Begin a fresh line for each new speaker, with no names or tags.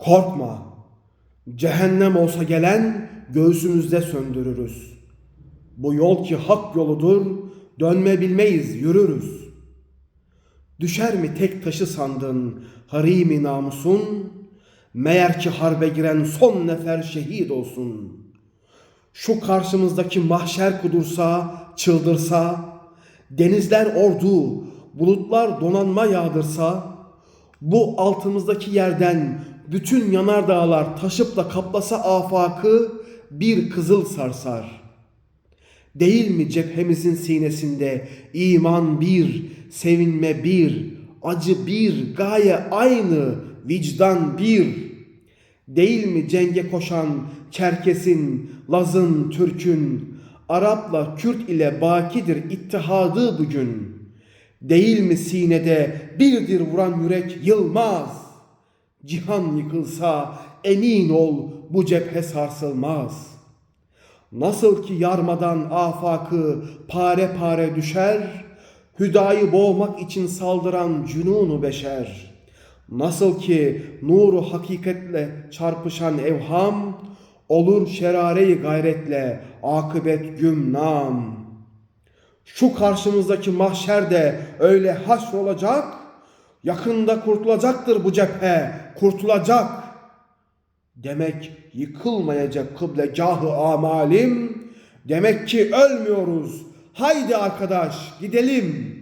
Korkma. Cehennem olsa gelen göğsümüzde söndürürüz. Bu yol ki hak yoludur, dönme bilmeyiz, yürürüz. Düşer mi tek taşı sandın, harimi namusun? Meğer ki harbe giren son nefer şehit olsun. Şu karşımızdaki mahşer kudursa, çıldırsa, denizler ordu, bulutlar donanma yağdırsa, bu altımızdaki yerden bütün yanardağlar taşıp da kaplasa afakı bir kızıl sarsar. Değil mi cephemizin sinesinde iman bir, sevinme bir, acı bir, gaye aynı, vicdan bir. Değil mi cenge koşan Çerkes'in, Laz'ın, Türk'ün, Arap'la Kürt ile bakidir ittihadı bugün. Değil mi sinede birdir vuran yürek yılmaz. Cihan yıkılsa emin ol bu cephe sarsılmaz. Nasıl ki yarmadan afakı pare pare düşer, hüdayı boğmak için saldıran cünunu beşer. Nasıl ki nuru hakikatle çarpışan evham, olur şerare-i gayretle akıbet gümnam. Şu karşımızdaki mahşer de öyle haşr olacak, yakında kurtulacaktır bu cephe, kurtulacak. Demek yıkılmayacak kıblegahı amalim, demek ki ölmüyoruz. Haydi arkadaş gidelim.''